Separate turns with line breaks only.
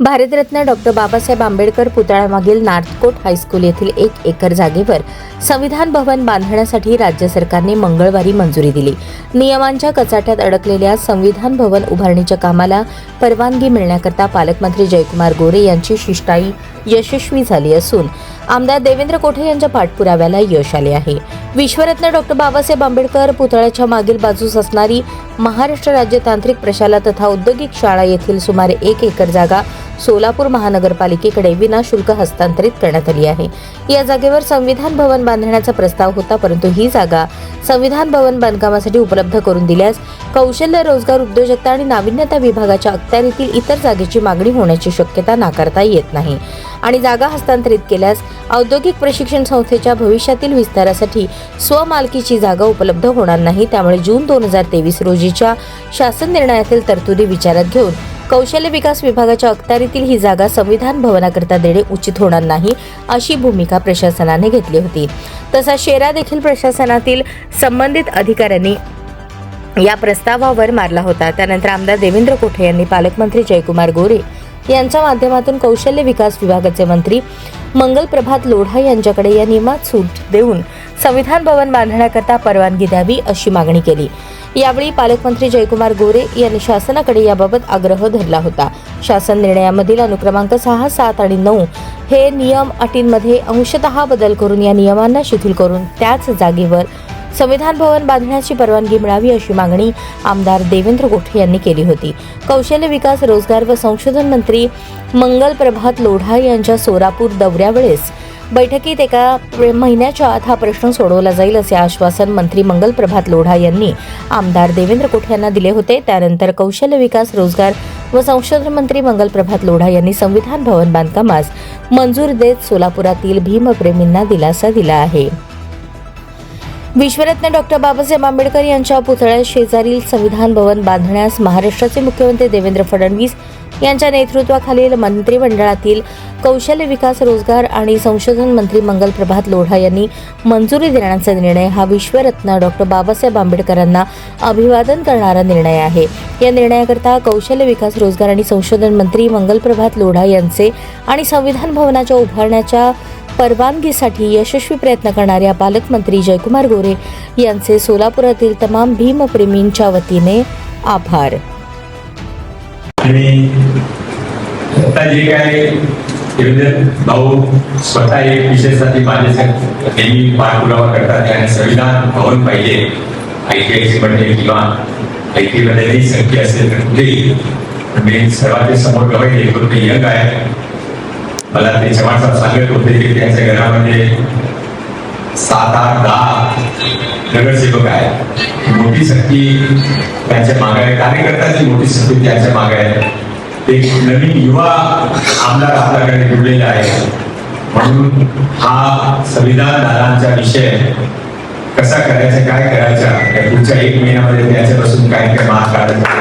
Bharat Ratna doctor Babasaheb Ambedkar पुतळ्यामागील Northcote high school येथील एक एकर जागेवर संविधान भवन बांधण्यासाठी राज्य सरकारने मंगळवारी मंजुरी दिली. नियमांच्या कचाट्यात अडकलेल्या संविधान भवन उभारणीच्या कामाला परवानगी मिळण्याकरता पालकमंत्री जयकुमार गोरे यांची शिष्टाई यशस्वी झाली असून आमदार देवेंद्र कोठे यांच्या पाठपुराव्याला यश आले आहे. विश्वरत्न डॉक्टर बाबासाहेब आंबेडकर पुतळ्याच्या मागील बाजूस असणारी महाराष्ट्र राज्य तांत्रिक प्रशाला तथा औद्योगिक शाळा येथील सुमारे एक एकर जागा सोलापूर महानगरपालिकेकडे विनाशुल्क हस्तांतरित करण्यात आली आहे. या जागेवर संविधान भवन बांधण्याचा प्रस्ताव होता परंतु ही जागा संविधान भवन बांधकामासाठी उपलब्ध करून दिल्यास कौशल्य रोजगार उद्योजकता आणि नाविन्यता विभागाच्या अखत्यारीतील इतर जागेची मागणी होण्याची शक्यता नाकारता येत नाही. आणि जागा हस्तांतरित केल्यास औद्योगिक प्रशिक्षण संस्थेच्या भविष्यातील विस्तारासाठी स्वमालकीची जागा उपलब्ध होणार नाही. त्यामुळे जून दोन हजार तेवीस रोजीच्या शासन निर्णयातील तरतुदी विचारात घेऊन कौशल्य विकास विभागाच्या अखत्यारीतील ही जागा संविधान भवनाकरता देणे उचित होणार नाही अशी भूमिका प्रशासनाने घेतली होती. तसा शेरा देखील प्रशासनातील संबंधित अधिकाऱ्यांनी या प्रस्तावावर मारला होता. त्यानंतर आमदार देवेंद्र कोठे यांनी पालकमंत्री जयकुमार गोरे यांच्या माध्यमातून कौशल्य विकास विभागाचे मंत्री मंगल प्रभात लोढा यांच्याकडे या नियमात सूट देऊन संविधान भवन बांधण्याकरता परवानगी द्यावी अशी मागणी केली. यावेळी पालकमंत्री जयकुमार गोरे यांनी शासनाकडे याबाबत आग्रह धरला होता. शासन निर्णयामधील अनुक्रमांक सहा सात आणि नऊ हे नियम अटींमध्ये अंशतः बदल करून या नियमांना शिथिल करून त्याच जागेवर संविधान भवन बांधण्याची परवानगी मिळावी अशी मागणी आमदार देवेंद्र गोठे यांनी केली होती. कौशल्य विकास रोजगार व संशोधन मंत्री मंगल प्रभात लोढा यांच्या सोलापूर दौऱ्यावेळेस बैठकीत एका महिन्याच्या आत हा प्रश्न सोडवला जाईल असे आश्वासन मंत्री मंगल प्रभात लोढा यांनी आमदार देवेंद्र कोठे यांना दिले होते. त्यानंतर कौशल्य विकास रोजगार व संशोधन मंत्री मंगल प्रभात लोढा यांनी संविधान भवन बांधकामास मंजूर देत सोलापुरातील भीमप्रेमींना दिलासा दिला आहे. विश्वरत्न डॉक्टर बाबासाहेब आंबेडकर यांच्या पुतळ्या शेजारील संविधान भवन बांधण्यास महाराष्ट्राचे मुख्यमंत्री देवेंद्र फडणवीस यांच्या नेतृत्वाखालील मंत्रिमंडळातील कौशल्य विकास रोजगार आणि संशोधन मंत्री मंगल प्रभात लोढा यांनी मंजुरी देण्याचा निर्णय हा विश्वरत्न डॉक्टर बाबासाहेब आंबेडकरांना अभिवादन करणारा निर्णय आहे. या निर्णयाकरता कौशल्य विकास रोजगार आणि संशोधन मंत्री मंगल प्रभात लोढा यांचे आणि संविधान भवनाच्या उभारण्याच्या परवानगीसाठी यशस्वी प्रयत्न करणाऱ्या पालकमंत्री जयकुमार गोरे यांचे सोलापुरातील तमाम भीमप्रेमींच्या वतीने आभार.
आणि आता जे काय देवेंद्र भाऊ स्वतः एक विषयासाठी माझे नेहमी पाठपुरावा करतात. आणि संविधान भवन पाहिजे ऐतिहासिक म्हणजे किंवा ऐतिहासिक संख्या असेल तर कुठेही. मी सर्वांच्या समोर गवाई एक यंग आहे. मला ते चव्हाण साहेब सांगत होते की त्यांच्या घरामध्ये सात आठ दहा. नगरसेवक आहे मोठी शक्ती त्यांच्या मागे आहे. कार्यकर्त्याची मोठी शक्ती त्यांच्या मागे आहे. एक नवीन युवा आमदार आपल्याकडे जुळलेला आहे. म्हणून हा संविधान दादांचा विषय कसा करायचा काय करायचा पुढच्या एक महिन्यामध्ये त्याच्यापासून काय काय मार्ग काढायचा?